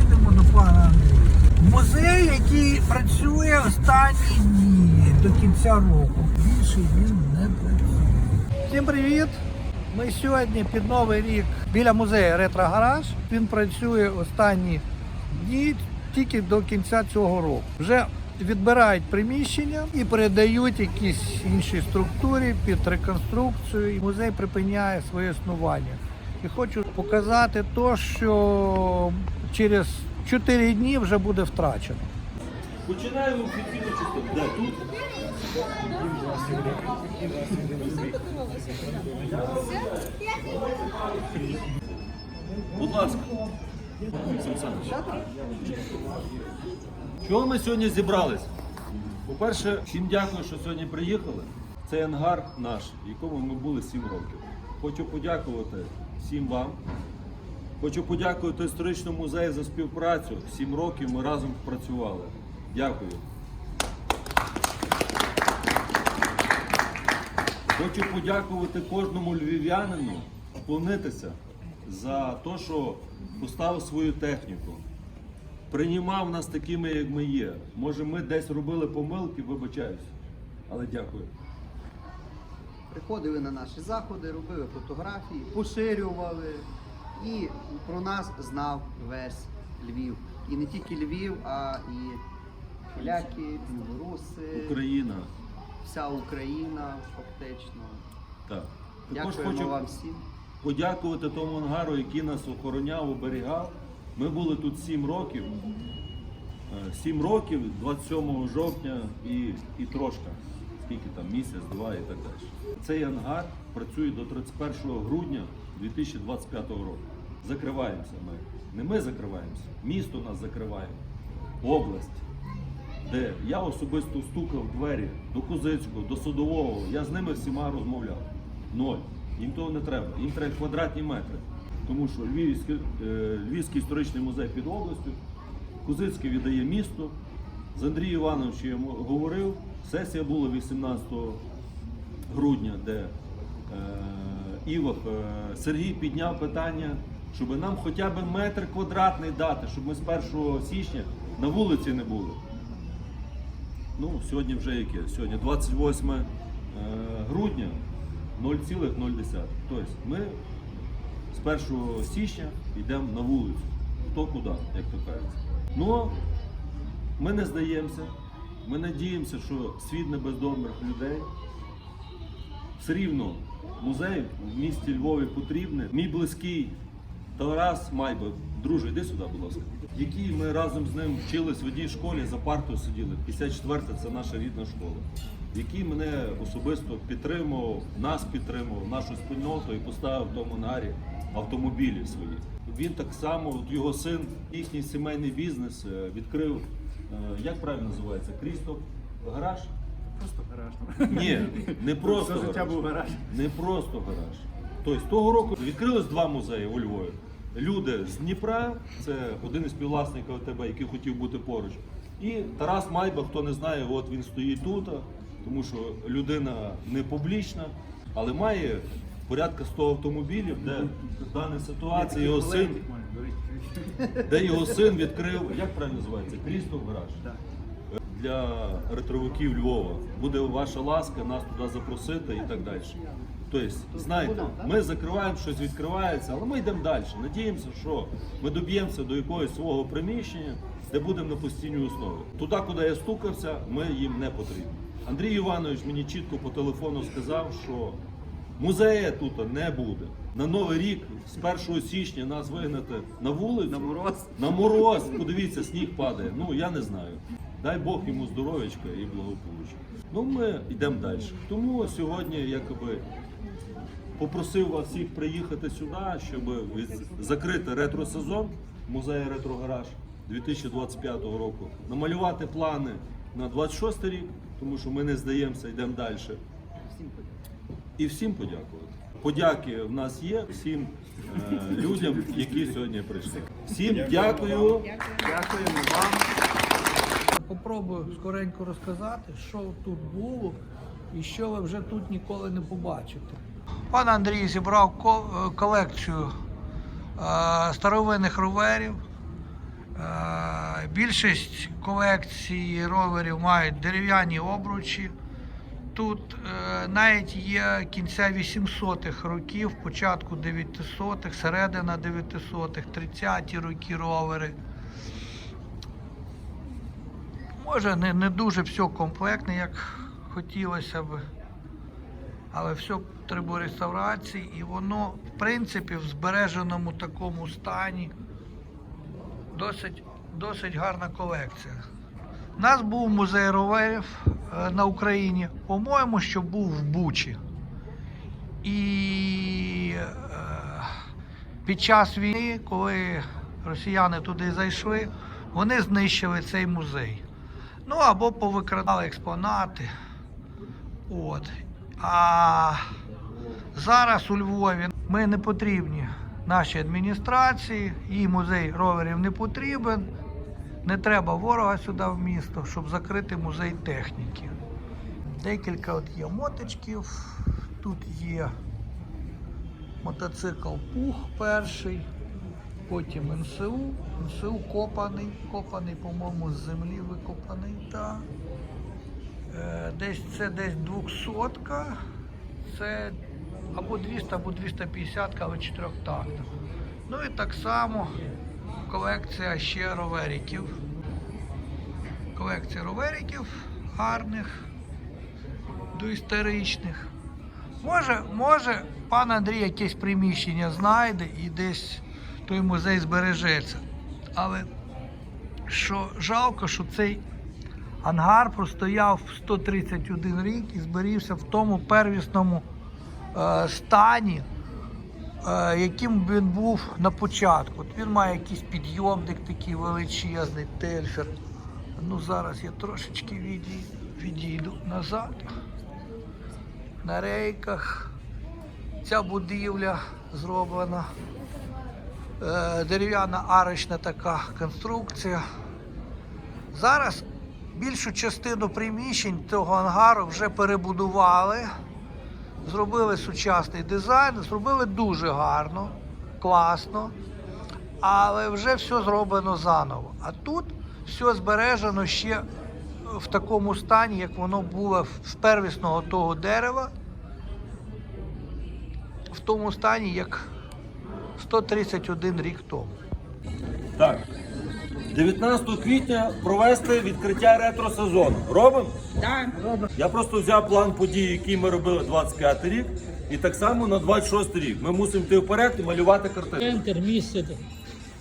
Їдемо до пана Андрія. Музей, який працює останні дні до кінця року. Більше він не працює. Всім привіт! Ми сьогодні під Новий рік біля музею Ретро Гараж. Він працює останні дні тільки до кінця цього року. Вже відбирають приміщення і передають якісь інші структурі під реконструкцію. Музей припиняє своє існування. І хочу показати то, що через 4 дні вже буде втрачено. Починаємо офіційну частину. Де тут? Будь ласка. Чого ми сьогодні зібрались? По-перше, всім дякую, що сьогодні приїхали. Це ангар наш, в якому ми були 7 років. Хочу подякувати всім вам. Хочу подякувати історичному музею за співпрацю. Сім років ми разом працювали. Дякую. Хочу подякувати кожному львів'янину, вклонитися за те, що поставив свою техніку. Приймав нас такими, як ми є. Може, ми десь робили помилки, вибачаюсь. Але дякую. Приходили на наші заходи, робили фотографії, поширювали. І про нас знав весь Львів. І не тільки Львів, а і поляки, білоруси, Україна. вся Україна фактично. Так. Також Дякуємо хочу вам всім. подякувати тому ангару, який нас охороняв, оберігав. Ми були тут 7 років. Е, 7 років, 27 жовтня і, і трошка. Скільки там, місяць, два і так далі. Цей ангар працює до 31 грудня 2025 року. Закриваємося ми. Не ми закриваємося, місто нас закриває, область де я особисто стукав двері до Козицького, до Садового, я з ними всіма розмовляв. Ноль. Їм того не треба. Їм треба квадратні метри. Тому що Львівський, е, Львівський історичний музей під областю, Козицький віддає місто. З Андрієм Івановичем я говорив. Сесія була 18 грудня, де е, Івах е, Сергій підняв питання, щоб нам хоча б метр квадратний дати, щоб ми з 1 січня на вулиці не були. Ну, сьогодні вже яке? Сьогодні 28 е, грудня 0,0. Тобто ми з 1 січня йдемо на вулицю. Хто куди, як то кажеться. Ну, ми не здаємося. Ми надіємося, що світ не без добрих людей. Все рівно музей в місті Львові потрібний. Мій близький Тарас Майба, друже, йди сюди, будь ласка. Який ми разом з ним вчились в одній школі, за партою сиділи. 54 це наша рідна школа. Який мене особисто підтримував, нас підтримував, нашу спільноту і поставив в тому нарі автомобілі свої. Він так само, його син, їхній сімейний бізнес е, відкрив, як правильно називається? Крістоп гараж? Просто гараж. Ні, не просто Все життя гараж. був гараж. Не просто гараж. Тобто того року відкрилось два музеї у Львові. Люди з Дніпра, це один із співвласників АТБ, який хотів бути поруч. І Тарас Майба, хто не знає, от він стоїть тут, тому що людина не публічна, але має порядка 100 автомобілів, де в даній ситуації його син, де його син відкрив, як правильно називається? Крістов гараж для ретровиків Львова. Буде ваша ласка нас туди запросити і так далі. Тобто, знаєте, ми закриваємо щось, відкривається, але ми йдемо далі. Надіємося, що ми доб'ємося до якогось свого приміщення, де будемо на постійній основі. Туди, куди я стукався, ми їм не потрібні. Андрій Іванович мені чітко по телефону сказав, що музея тут не буде. На новий рік з 1 січня нас вигнати на вулицю. На мороз. На мороз, подивіться, сніг падає. Ну я не знаю. Дай Бог йому здоров'ячка і благополуччя. Ну ми йдемо далі. Тому сьогодні якоби попросив вас всіх приїхати сюди, щоб закрити ретро-сезон музею ретро-гараж 2025 року, намалювати плани на 26 рік, тому що ми не здаємося, йдемо далі. І всім подякувати. Подяки в нас є всім е, людям, які сьогодні прийшли. Всім дякую. Дякуємо вам. Попробую скоренько розказати, що тут було і що ви вже тут ніколи не побачите. Пан Андрій зібрав е, колекцію старовинних роверів. Е, Більшість колекції роверів мають дерев'яні обручі. Тут е, навіть є кінця 800-х років, початку 900-х, середина 900-х, 30-ті роки ровери. Може, не, не дуже все комплектне, як хотілося б, але все треба реставрації, і воно, в принципі, в збереженому такому стані досить, досить гарна колекція. У нас був музей роверів на Україні, по-моєму, що був в Бучі. І е, під час війни, коли росіяни туди зайшли, вони знищили цей музей. Ну або повикрадали експонати. От. А зараз у Львові ми не потрібні нашій адміністрації, їй музей роверів не потрібен. Не треба ворога сюди в місто, щоб закрити музей техніки. Декілька от є мотичків. Тут є мотоцикл Пух перший, потім НСУ. НСУ копаний, копаний, по-моєму, з землі викопаний. Так. Е, Десь це десь 200 це або 200, або 250, але чотирьохтактна. Ну і так само колекція ще ровериків. Колекція ровериків гарних, доісторичних. Може, може, пан Андрій якесь приміщення знайде і десь той музей збережеться. Але що жалко, що цей ангар простояв 131 рік і зберігся в тому первісному е, стані, яким він був на початку. От він має якийсь підйомник такий величезний, тельфер. Ну зараз я трошечки відій- відійду назад. На рейках ця будівля зроблена. Е, дерев'яна арочна така конструкція. Зараз більшу частину приміщень цього ангару вже перебудували, зробили сучасний дизайн, зробили дуже гарно, класно, але вже все зроблено заново. А тут все збережено ще в такому стані, як воно було з первісного того дерева, в тому стані, як 131 рік тому. Так. 19 квітня провести відкриття ретро-сезону. Робимо? Так. Я просто взяв план подій, який ми робили 25 рік, і так само на 26 рік. Ми мусимо йти вперед і малювати картину. Центр, місце так,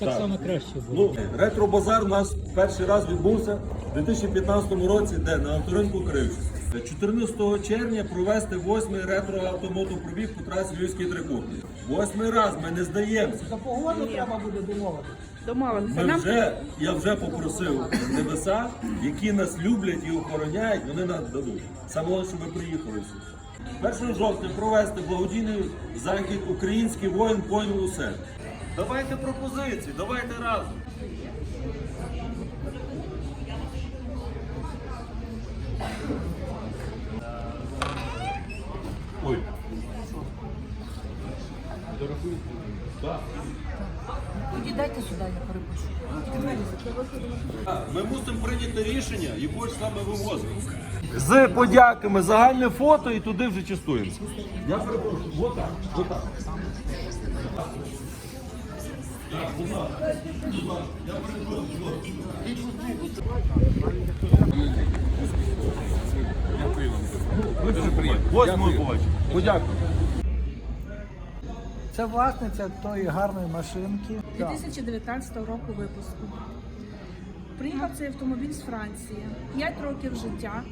Так. само краще було. Ну, ретро-базар у нас перший раз відбувся у 2015 році, де на авторинку Кривчиськ. 14 червня провести восьмий ретро-автомотопробіг по трасі Львівський трикутник. Восьмий раз ми не здаємося. За погоду треба буде домовити. Домовилися. Ми Нам вже, я вже попросив небеса, які нас люблять і охороняють, вони нас дадуть. Саме головне, щоб ви приїхали всі. 1 жовтня провести благодійний захід Український воїн поняв усе. Давайте пропозиції, давайте разом. Тоді дайте сюди, я перепишу. Ми мусимо прийняти рішення, якого ж саме вивозимо. З подяками загальне фото і туди вже частуємося. Я перепрошую, отак, отак. Восьмого побачимо. Подякую. Це власниця тої гарної машинки. 2019 року випуску. Приїхав цей автомобіль з Франції. 5 років життя.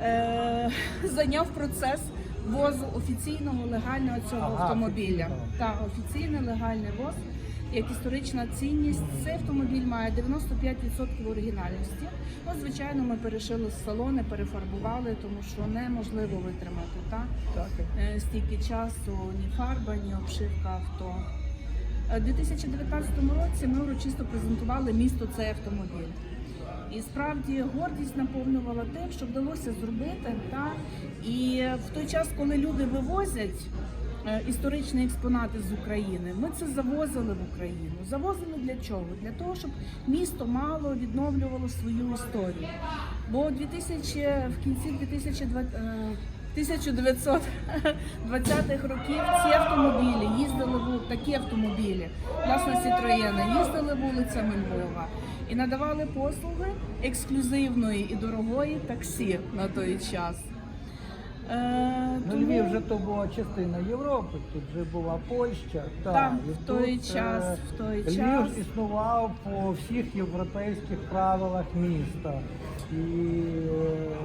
Е, зайняв процес возу офіційного легального цього автомобіля. Так, офіційний легальний воз. Як історична цінність, цей автомобіль має 95% оригінальності. Ну, звичайно, ми перешили з салони, перефарбували, тому що неможливо витримати так? Так. Е, стільки часу, ні фарба, ні обшивка авто. Е, У 2019 році ми урочисто презентували місто цей автомобіль. І справді гордість наповнювала тим, що вдалося зробити. Та? І в той час, коли люди вивозять історичні експонати з України. Ми це завозили в Україну. Завозили для чого? Для того, щоб місто мало відновлювало свою історію. Бо 2000, в кінці 2020, е, 1920-х років ці автомобілі їздили в такі автомобілі, власне Сітроєни, їздили вулицями Львова і надавали послуги ексклюзивної і дорогої таксі на той час. Е, Ну, тому- Львів вже то була частина Європи, тут вже була Польща. та, Так, і в той тут, час, е, в той Львів час. існував по всіх європейських правилах міста. І е,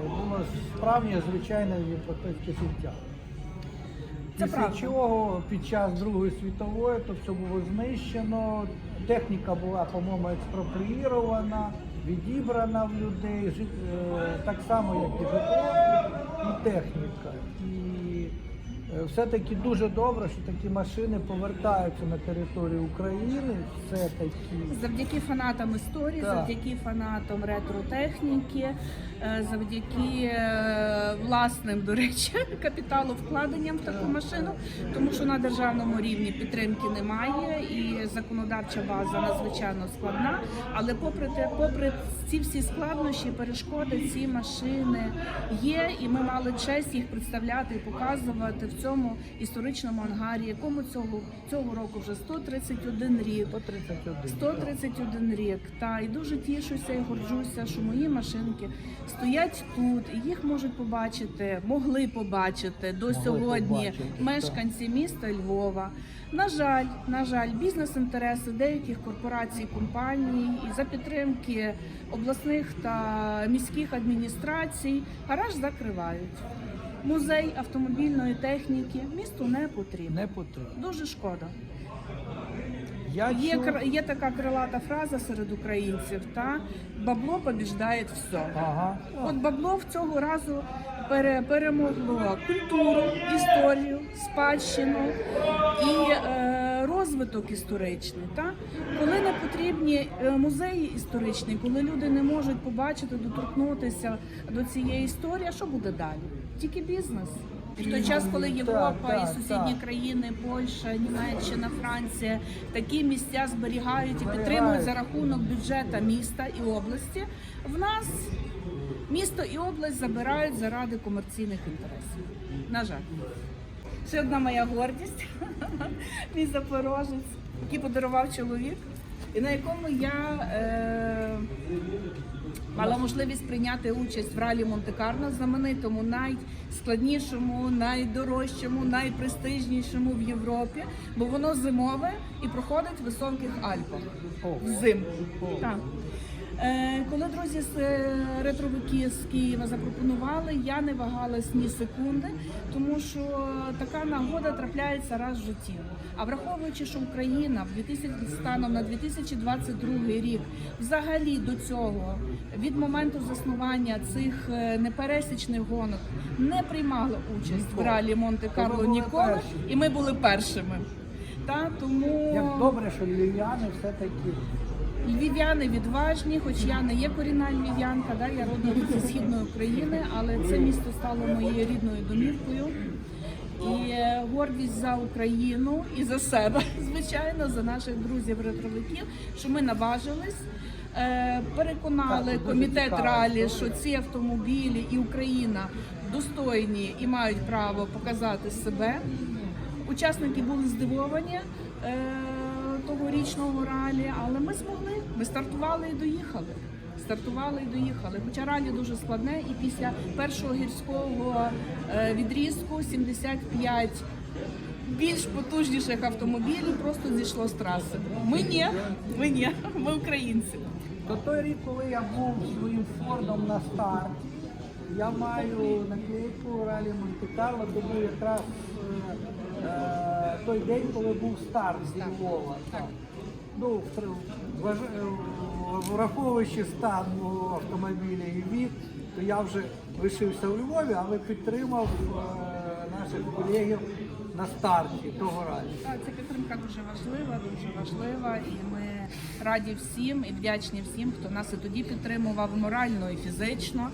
було справжнє звичайне європейське життя. Це Після правда. чого під час Другої світової то все було знищено, техніка була, по-моєму, експропріїрована, відібрана в людей, е, так само, як і і техніка. І все-таки дуже добре, що такі машини повертаються на територію України. Все-таки Завдяки фанатам історії, Так. завдяки фанатам ретротехніки, е, завдяки е, власним, до речі, капіталовкладенням в таку машину, тому що на державному рівні підтримки немає і законодавча база надзвичайно складна. Але попри те, попри ці всі складнощі, перешкоди, ці машини є, і ми мали честь їх представляти і показувати в цьому історичному ангарі, якому цього цього року вже 131 рік. 131. 131 рік. Та і дуже тішуся і горджуся, що мої машинки стоять тут, і їх можуть побачити, могли побачити до Могли сьогодні побачити, мешканці міста Львова. На жаль, на жаль, бізнес-інтереси деяких корпорацій, компаній і за підтримки обласних та міських адміністрацій гараж закривають. Музей автомобільної техніки місту не потрібен. Не потрібно. Дуже шкода. Я Є, кр- є така крилата фраза серед українців, та бабло побіждає все. Ага. От бабло в цього разу пере, перемогло культуру, історію, спадщину і е, розвиток історичний. Та? Коли не потрібні е, музеї історичні, коли люди не можуть побачити, доторкнутися до цієї історії, а що буде далі? Тільки бізнес. І в той час, коли Європа і сусідні країни, Польща, Німеччина, Франція такі місця зберігають і підтримують за рахунок бюджету міста і області. В нас місто і область забирають заради комерційних інтересів. На жаль. Ще одна моя гордість, мій запорожець, який подарував чоловік, і на якому я е, мала можливість прийняти участь в ралі Монте-Карло, знаменитому, найскладнішому, найдорожчому, найпрестижнішому в Європі, бо воно зимове і проходить в високих Альпах взимку. Так. Е, Коли друзі з ретровики з Києва запропонували, я не вагалась ні секунди, тому що така нагода трапляється раз в житті. А враховуючи, що Україна в 2000, станом на 2022 рік взагалі до цього від моменту заснування цих е, непересічних гонок не приймала участь в ралі Монте-Карло були ніколи, і ми були першими. Та тому Як добре, що львів'яни все-таки Львів'яни відважні, хоч я не є корінна львів'янка, да, я родом зі східної України, але це місто стало моєю рідною домівкою. І е, гордість за Україну і за себе, звичайно, за наших друзів-ретровиків, що ми наважились. е, Переконали комітет ралі, що ці автомобілі і Україна достойні і мають право показати себе. Учасники були здивовані е, тогорічного ралі, але ми змогли. Ми стартували і доїхали. Стартували і доїхали. Хоча ралі дуже складне, і після першого гірського е, відрізку 75 більш потужніших автомобілів просто зійшло з траси. Ми ні, ми ні, ми українці. То той рік, коли я був своїм фордом на старті, я маю наклейку ралі Монте-Карло, то був якраз е, е, той день, коли був старт Львова. Ну, е, враховуючи стан автомобіля і вік, то я вже лишився у Львові, але підтримав е, наших колегів на старті того. Так, ця підтримка дуже важлива, дуже важлива, і ми раді всім і вдячні всім, хто нас і тоді підтримував морально і фізично.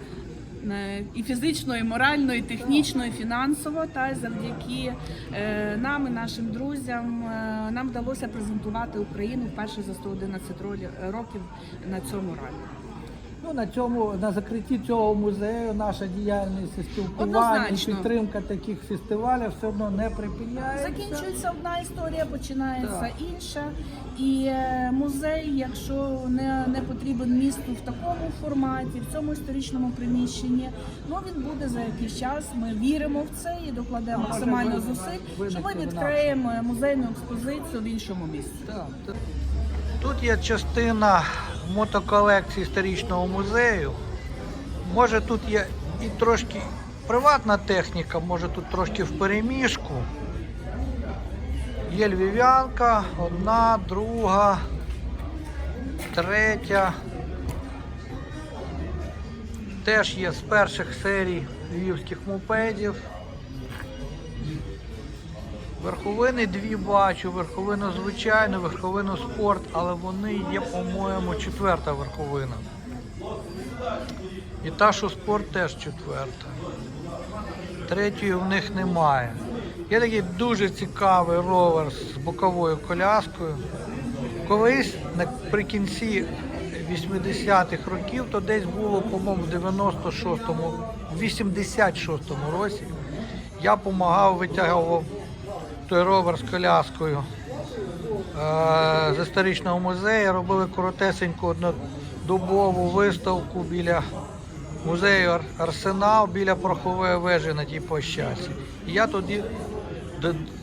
Е, і фізично, і морально, і технічно, і фінансово. Та завдяки е, нам і нашим друзям е, нам вдалося презентувати Україну вперше за 111 ролі- років на цьому ралі. Ну, на цьому на закритті цього музею наша діяльність і спілкування і Однозначно. підтримка таких фестивалів все одно не припиняється. Закінчується одна історія, починається інша. І е, музей, якщо не, не потрібен місту в такому форматі, в цьому історичному приміщенні, ну він буде за якийсь час. Ми віримо в це і докладемо Може, максимально ви- зусиль, що ми виникне відкриємо музейну експозицію в іншому місці. Тут є частина мотоколекції історичного музею. Може тут є і трошки приватна техніка, може тут трошки в переміжку. Є львів'янка, одна, друга, третя. Теж є з перших серій львівських мопедів. Верховини дві бачу, верховину звичайну, верховину спорт, але вони є, по-моєму, четверта верховина. І та, що спорт теж четверта. Третьої в них немає. Є такий дуже цікавий ровер з боковою коляскою. Колись наприкінці 80-х років, то десь було, по-моєму, в 96-му, в 86-му році. Я допомагав, витягував той ровер з коляскою е, з історичного музею. Робили коротесеньку однодобову виставку біля музею Арсенал, біля порохової вежі на тій площадці. І я тоді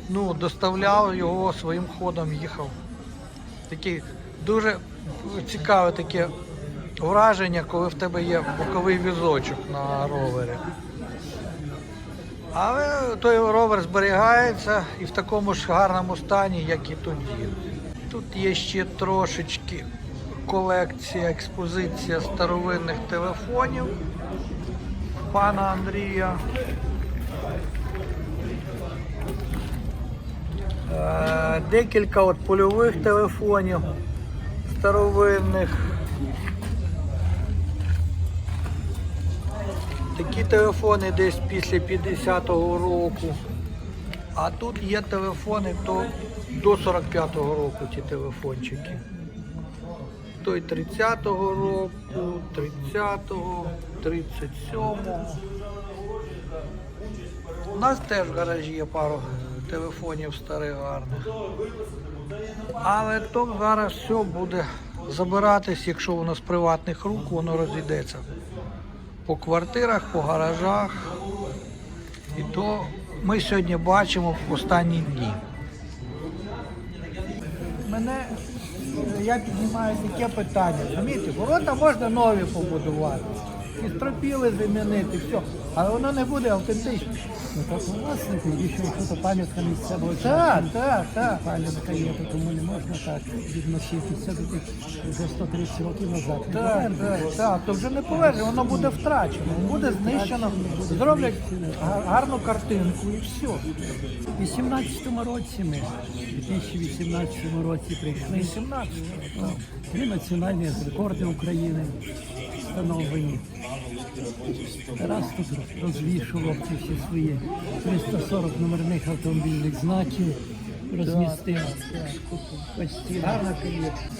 ну, доставляв його своїм ходом, їхав. Такі дуже цікаве таке враження, коли в тебе є боковий візочок на ровері. Але той ровер зберігається і в такому ж гарному стані, як і тоді. Тут є ще трошечки колекція, експозиція старовинних телефонів пана Андрія. Е, Декілька от польових телефонів старовинних. Такі телефони десь після 50-го року. А тут є телефони до, до 45-го року ті телефончики. Той 30-го року, 30-го, 37-го. У нас теж в гаражі є пару телефонів старих гарних. Але то зараз все буде забиратись, якщо воно з приватних рук, воно розійдеться по квартирах, по гаражах. І то ми сьогодні бачимо в останні дні. Мене я піднімаю таке питання. Розумієте, ворота можна нові побудувати. І стропіли замінити, все. Але воно не буде автентичним. Ну так у вас більше що пам'ятка місцевого Так, так, так. Пам'ятка є, то тому не можна так відноситися до тих вже 130 років назад. Так, так, так, то вже не повернення, воно буде втрачено, буде знищено, зроблять гарну картинку і все. У 18 році ми, у 2018 році прийшли. 18. Ну, Три національні рекорди України встановлені. Раз тут розвішував ці всі свої 340 номерних автомобільних знаків, розмістив. Гарна колекція.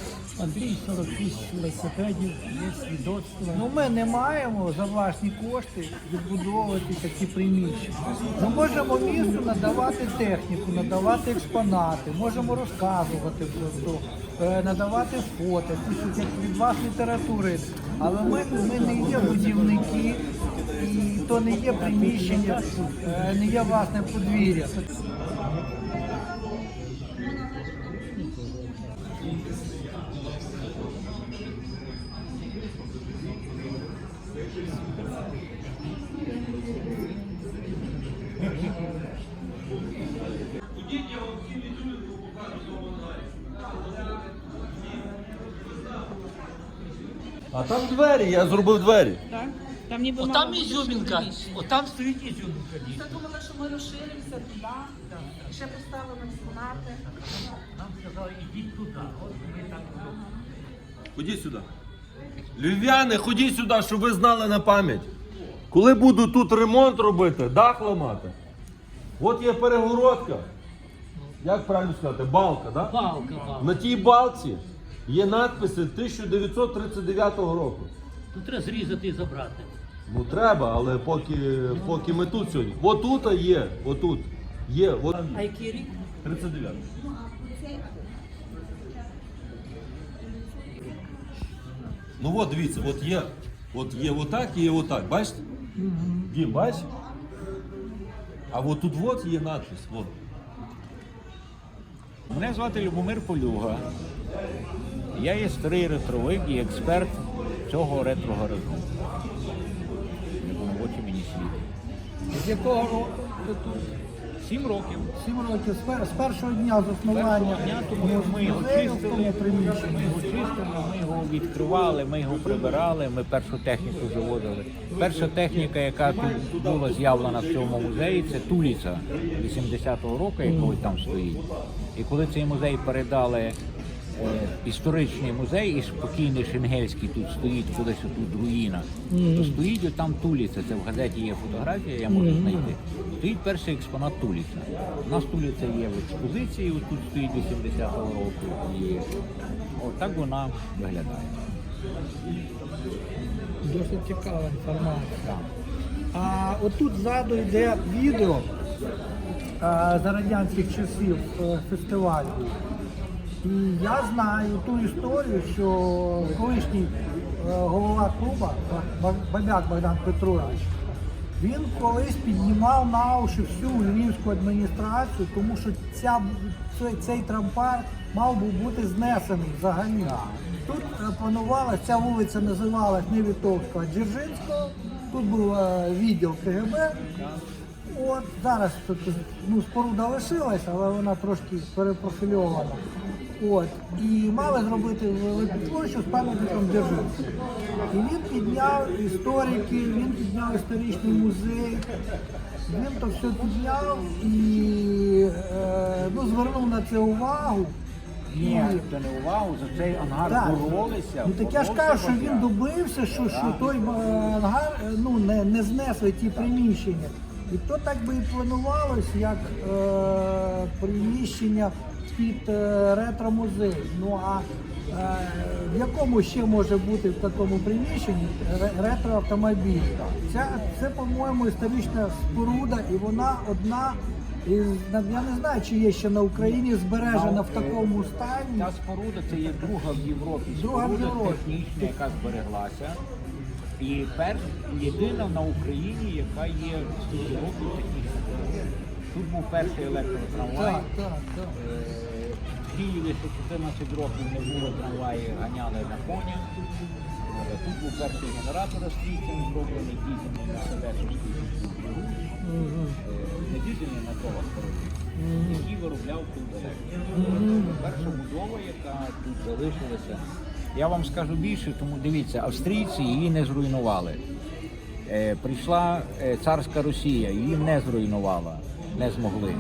Андрій 46 велосипедів, є свідоцтва. Ну ми не маємо за власні кошти відбудовувати такі приміщення. Ми можемо місту надавати техніку, надавати експонати, можемо розказувати про це, е, надавати фото, як від вас літератури. Але ми, ми не є будівники, і то не є приміщення, е, не є власне подвір'я. А там двері, я зробив двері. Так? Там ніби мало Отам бути ізюмінка, ще більше. отам стоїть ізюмінка. Ми думали, що ми розширимося туди, і ще поставимо експонати. Нам сказали, ідіть туди. От ми так робимо. Ходіть сюди. Львів'яни, ходіть сюди, щоб ви знали на пам'ять. Коли буду тут ремонт робити, дах ламати. От є перегородка. Як правильно сказати? Балка, так? Да? Палка, палка. На тій балці є надписи 1939 року. Тут треба зрізати і забрати. Ну треба, але поки, поки ми тут сьогодні. Отут є, отут. Є, от. А який рік? 39. Ну от дивіться, от є, от є отак і є отак. Бачите? Дім, бачиш? А от тут от є надпис. От. Мене звати Любомир Полюга. Я є старий ретровик і експерт цього в очі мені світ. З якого року ти тут? Сім років. Сім років з пер- з першого дня заснування Першого дня, тому ми його чистили, ми його чистили, ми його відкривали, ми його прибирали, ми першу техніку заводили. Перша техніка, яка тут була з'явлена в цьому музеї, це туліця 80-го року, який там стоїть. І коли цей музей передали історичний музей, і спокійний Шенгельський тут стоїть, кудись тут руїна, то стоїть отам туліця. Це в газеті є фотографія, я можу знайти. Стоїть перший експонат туліця. У нас туліця є в експозиції, ось тут стоїть 80-го року. І отак вона виглядає. Досить цікава інформація. А отут ззаду йде відео а, за радянських часів е, фестивалю. І я знаю ту історію, що колишній е, голова клубу Ба- Бабяк Богдан Петрович, він колись піднімав на уші всю львівську адміністрацію, тому що ця, цей, цей трамвай мав би бути знесений взагалі. Тут е, планувалася, ця вулиця називалась не Вітовського, а Дзержинського. Тут був е, відділ КГБ. От зараз тут ну, споруда лишилась, але вона трошки перепрофільована. От. І мали зробити велику площу з пам'ятником Дзержинського. І він підняв істориків, він підняв історичний музей. Він то все підняв і е, ну, звернув на це увагу. Ні, то не увагу, за цей ангар так. боролися. Ну так я ж боролися кажу, що він добився, що, що той е, ангар е, ну, не, не знесли ті приміщення. І то так би і планувалось, як е, приміщення під е, ретро-музей. Ну а е, в якому ще може бути в такому приміщенні ретро-автомобіль? Ця, це, по-моєму, історична споруда, і вона одна із, я не знаю, чи є ще на Україні збережена в такому стані. Ця споруда це є друга в Європі. Друга в Європі. технічна, яка збереглася. І перш єдина на Україні, яка є стільки років технічна споруда. Тут був перший електротрамвай. В Києві ще 14 років не було трамваї, ганяли на конях. Тут був перший генератор австрійцем зроблений, дізельний мерседесовський. Е, Не дізельний на старий, який виробляв тут електрику. Перша будова, яка тут залишилася. Я вам скажу більше, тому дивіться, австрійці її не зруйнували. Е, прийшла е, царська Росія, її не зруйнувала, не змогли.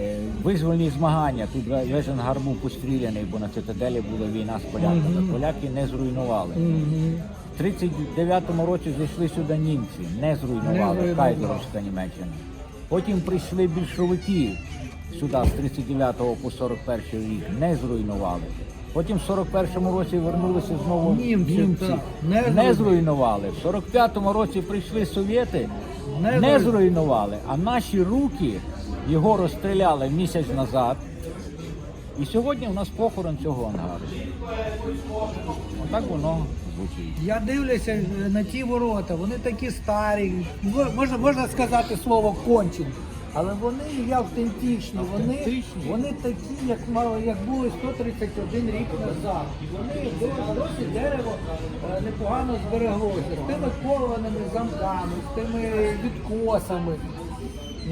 Е, визвольні змагання, тут ве- весь ангар був постріляний, бо на цитаделі була війна з поляками. Поляки не зруйнували. В 39-му році зайшли сюди німці, не зруйнували. Кайзеровська Німеччина. Потім прийшли більшовики сюди з 39 по 41 рік, не зруйнували. Потім в 41-му році вернулися знову Німці, так, не зруйнували. В 45-му році прийшли совєти, Не не, зруйнували. А наші руки його розстріляли місяць назад. І сьогодні у нас похорон цього ангару. Отак воно звучить. Я дивлюся е, на ті ворота, вони такі старі, можна, можна сказати слово кончені, але вони є автентичні, вони, Автентичні. вони такі, як, мало- як були 131 рік назад. Вони досі, дерево е, непогано збереглося, з тими кованими замками, з тими відкосами.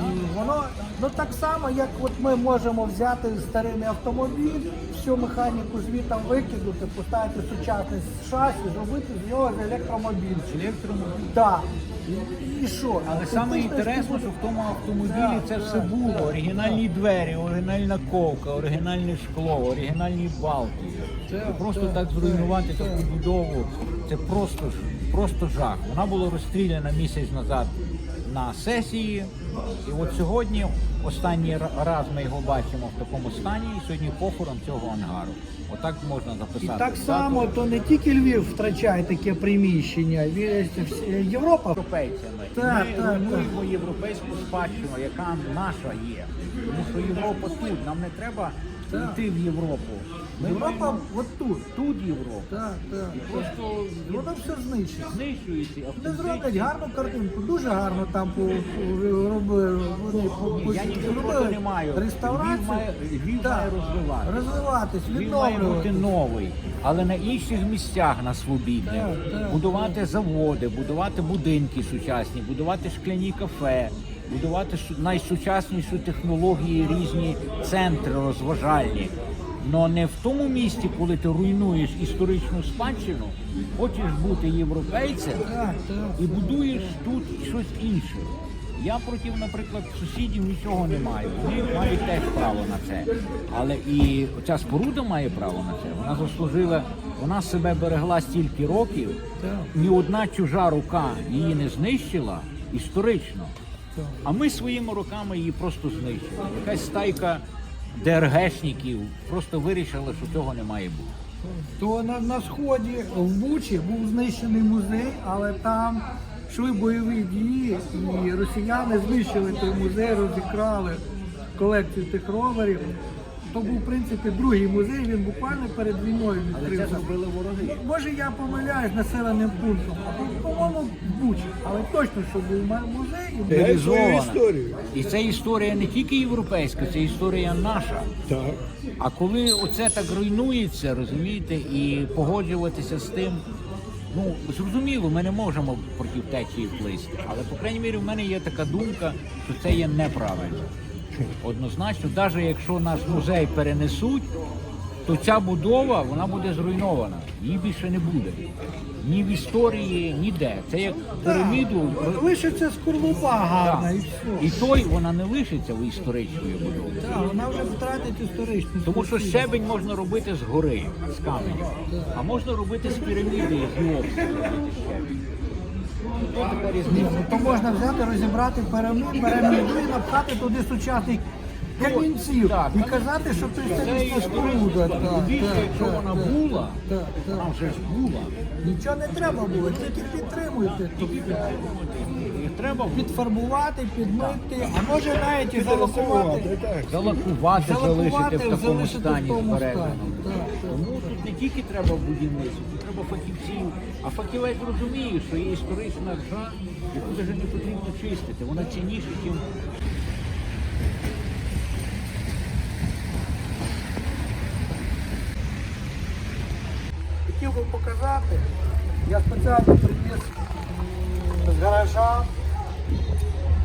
І воно ну так само, як от ми можемо взяти старий автомобіль, всю механіку звітом викинути, поставити сучасний шасі, зробити з нього електромобіль. Електромобіль. Так. І, що? Але саме Фактично, інтересно, що в тому автомобілі це все було. Оригінальні двері, оригінальна ковка, оригінальне шкло, оригінальні балки. І просто так зруйнувати таку будову, це просто просто жах. Вона була розстріляна місяць назад на сесії. І от сьогодні останній раз ми його бачимо в такому стані, і сьогодні похорон цього ангару. Отак можна І записати. так дату. само, то не тільки Львів втрачає таке приміщення, весь- вся Європа. європейцями. Так, ми так, руйнуємо європейську спадщину, яка наша є. Тому що Європа тут. Нам не треба йти в Європу. Європа от тут. тут Європа. Так, так. І просто Воно все знищить. знищується. Вони зроблять гарну картинку, дуже гарно там по- по- робили. Вони по- по- Я нічого проти не маю. Реставрацію. Львів має, Львів Так. має розвиватися. Розвиватись, Він має бути відновлювати. новий, але на інших місцях на Свобідне. Так, так. Будувати заводи, будувати будинки сучасні, будувати шкляні кафе, будувати су- найсучасніші технології, різні центри розважальні. Но не в тому місці, коли ти руйнуєш історичну спадщину, хочеш бути європейцем і будуєш тут щось інше. Я проти, наприклад, сусідів нічого не маю. Вони мають теж право на це. Але і ця споруда має право на це. Вона заслужила, вона себе берегла стільки років. Ні одна чужа рука її не знищила історично. А ми своїми руками її просто знищили. Якась стайка ДРГшників просто вирішила, що цього не має бути. То на, на сході в Бучі був знищений музей, але там йшли бойові дії, і росіяни знищили той музей, розікрали колекцію тих роверів. То був в принципі другий музей, він буквально перед війною Але це відкрився. зробили вороги. Може я помиляюсь населеним пунктом, а по-моєму в але точно, що був музей і Реалізована. І це історія не тільки європейська, це історія наша. А коли оце так руйнується, розумієте, і погоджуватися з тим, ну зрозуміло, ми не можемо проти течії вплисти. Але по крайній мірі в мене є така думка, що це є неправильно. Однозначно, навіть якщо наш музей перенесуть, то ця будова вона буде зруйнована. Її більше не буде. Ні в історії, ніде. Це як піраміду. лишиться скорлупа гарна і все. І той вона не лишиться в історичної будови. Так, вона вже втратить історичну Тому що щебень можна робити з гори, з каменю, а можна робити з піраміди, з його щебень. То ну то можна взяти, розібрати піраміду, піраміду і напхати туди сучасних камінців Так, і казати, що це історична споруда. Так, якщо так, вона так. була, Так, так. вона вже ж була. Нічого не треба було, тільки підтримуйте. Треба підфарбувати, підмити, а може навіть і залакувати. залакувати, залишити в такому стані тому. Тому тут не тільки треба будівництво, треба фахівців. А фахівець розуміє, що є історична ржа, яку вже не потрібно чистити. Вона цінніша, ніж Хотів би показати, я спеціально привіз з гаража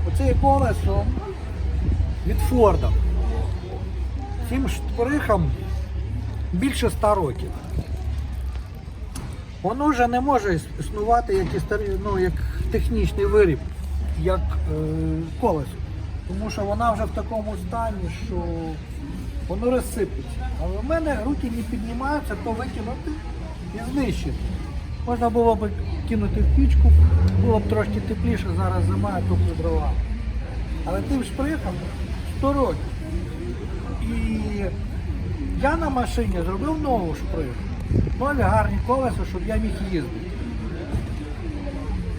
оцей колесо від Форда. Цим шприхам більше 100 років. Воно вже не може існувати як, історі- ну, як технічний виріб, як е, колесо. Тому що вона вже в такому стані, що воно розсипеться. Але в мене руки не піднімаються, то викинути і знищити. Можна було б кинути в пічку, було б трошки тепліше, зараз зима, топлю дрова. Але тим шприхом 100 років. І я на машині зробив нову шприху. Нові гарні колеса, щоб я міг їздити.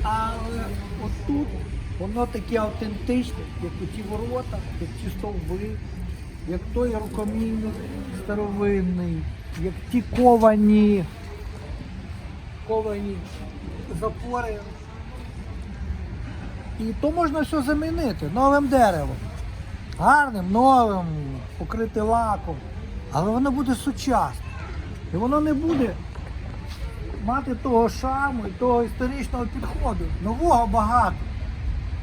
Але отут воно таке автентичне, як ті ворота, як ті стовби, як той рукомійник старовинний, як ті ковані, ковані запори. І то можна все замінити новим деревом. Гарним, новим, покрити лаком. Але воно буде сучасне. І воно не буде мати того шарму і того історичного підходу. Нового багато.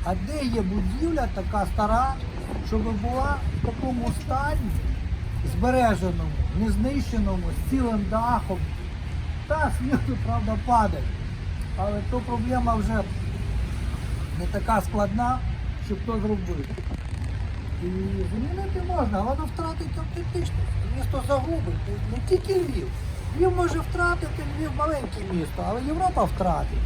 А де є будівля така стара, щоб була в такому стані, збереженому, не знищеному, з цілим дахом. Та снігу, правда, падає. Але то проблема вже не така складна, щоб то зробити. І замінити можна, але воно втратить автентичність. Місто загубить. Не тільки Львів, Львів може втратити, Львів маленьке місто, але Європа втратить.